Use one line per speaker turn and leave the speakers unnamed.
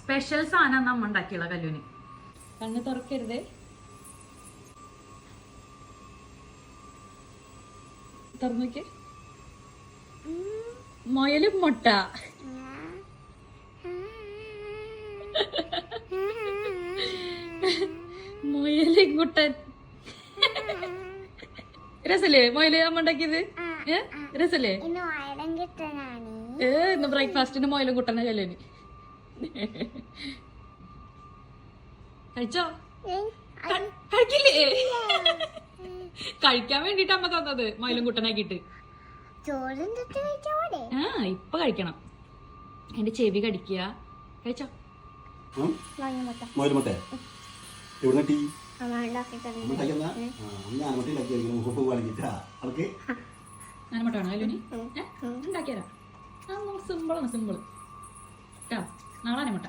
Special സാധനം നമ്മ ഉണ്ടാക്കിയുള്ള കല്ലുവിന് കണ്ണ് തുറക്കരുത്. തുറന്നോക്കെ. മുയലും മുട്ട. മുയലും കുട്ടൻ രസല്ലേ? മുയൽ അമ്മ ഉണ്ടാക്കിയത്? ഏ? രസല്ലേ?
ഏഹ്
ഏ ഇന്ന് ബ്രേക്ക്ഫാസ്റ്റിന് മുയലും കുട്ടനെ കല്ലുവിന് കഴിച്ചോ? കഴിക്കില്ലേ? കഴിക്കാൻ വേണ്ടിട്ട് അമ്മ തന്നത് മൈലും കുട്ടനാക്കിട്ട് ആ ഇപ്പൊ കഴിക്കണം. എന്റെ ചെവി കടിക്കുക. കഴിച്ചോ?
വാങ്ങിമൊത്ത
മോരുമട്ടെ എവിടെ ടീ?
അമ്മ ഉണ്ടാക്കി തന്നെ
ഉണ്ടാക്കിയെന്ന അന്ന് ആനമട്ടി ഉണ്ടാക്കിയായിരിക്കും മുഖപ്പ് കളിക്കിട്ടാ അവൾക്ക്
ഞാൻ മട്ടാണോ കല്ലുനി നീ ആ സിമ്പിളാണ് സിമ്പിൾ കേട്ടോ നാളെ മുട്ട